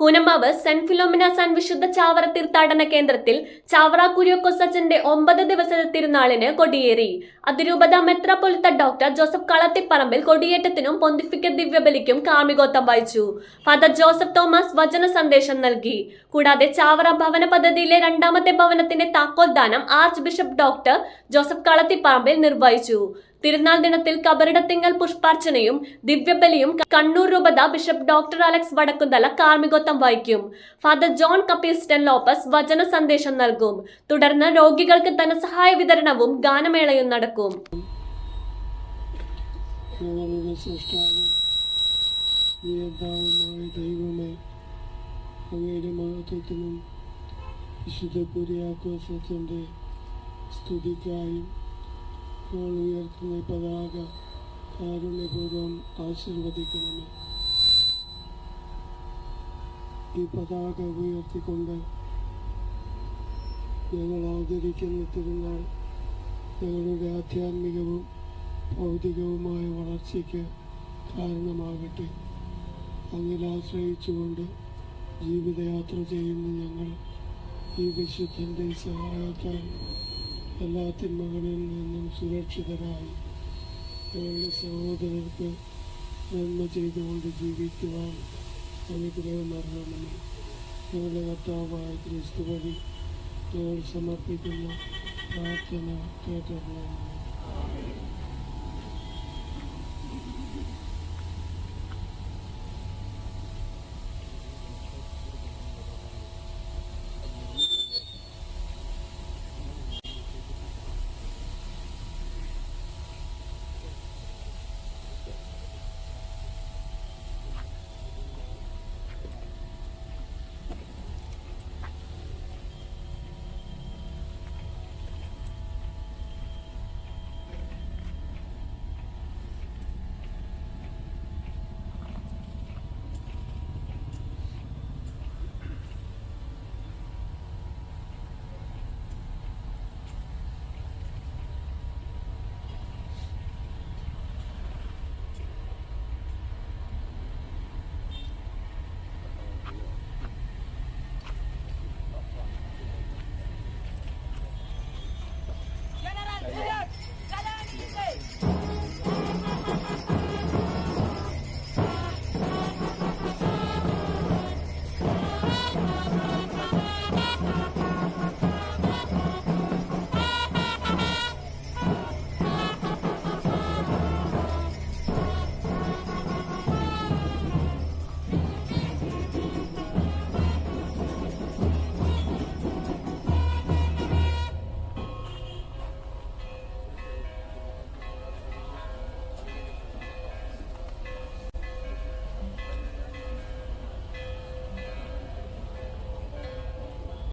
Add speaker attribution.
Speaker 1: Koonammavu saint Philomena San വിശുദ്ധ ചാവറ തീർത്ഥാടന കേന്ദ്രത്തിൽ ചാവറ കുര്യോക്കോസച്ചന്റെ ഒമ്പത് ദിവസത്തെ തിരുനാളിന് കൊടിയേറി. അതിരൂപത മെത്രാപൊലിത്ത ഡോക്ടർ ജോസഫ് കളത്തിപ്പറമ്പിൽ കൊടിയേറ്റത്തിനും പൊന്തിഫിക്ക ദിവ്യബലിക്കും കാർമികോത്തം വായിച്ചു ഫാദർ ജോസഫ് തോമസ് വചന സന്ദേശം നൽകി. കൂടാതെ ചാവറ ഭവന പദ്ധതിയിലെ രണ്ടാമത്തെ ഭവനത്തിന്റെ താക്കോൽദാനം archbishop doctor Joseph Kalathiparambil നിർവഹിച്ചു. തിരുനാൾ ദിനത്തിൽ കബറിടത്തിങ്കൽ പുഷ്പാർച്ചനയും ദിവ്യബലിയും കണ്ണൂർ രൂപത ബിഷപ്പ് ഡോക്ടർ അലക്സ് വടക്കുന്തല കാർമികത്വം വഹിക്കും. ഫാദർ ജോൺ കപ്പീൽസ്റ്റൻ ലോപ്പസ് വചന സന്ദേശം നൽകും. തുടർന്ന് രോഗികൾക്ക് ധനസഹായ വിതരണവും ഗാനമേളയും നടക്കും.
Speaker 2: സ്തുതിക്കായും ഞങ്ങൾ ഉയർത്തുന്ന പതാക കാരുണ്യപൂർവം ആശീർവദിക്കണമേ. ഈ പതാക ഉയർത്തിക്കൊണ്ട് ഞങ്ങൾ ആദരിക്കുന്ന തിരുനാൾ ഞങ്ങളുടെ ആധ്യാത്മികവും ഭൗതികവുമായ വളർച്ചയ്ക്ക് കാരണമാകട്ടെ. അങ്ങിൽ ആശ്രയിച്ചുകൊണ്ട് ജീവിതയാത്ര ചെയ്യുന്ന ഞങ്ങൾ ഈ വിശുദ്ധന്റെ സഹായത്താൽ എല്ലാ തിന്മകളിൽ നിന്നും സുരക്ഷിതരായി ഞങ്ങളുടെ സഹോദരർക്ക് നന്മ ചെയ്തുകൊണ്ട് ജീവിക്കുവാൻ അനുഗ്രഹം അറിയണമെന്ന് ഞങ്ങളുടെ കർത്താവായ ക്രിസ്തു വഴി ഞങ്ങൾ സമർപ്പിക്കുന്ന പ്രാർത്ഥന കേട്ടറിയണമേ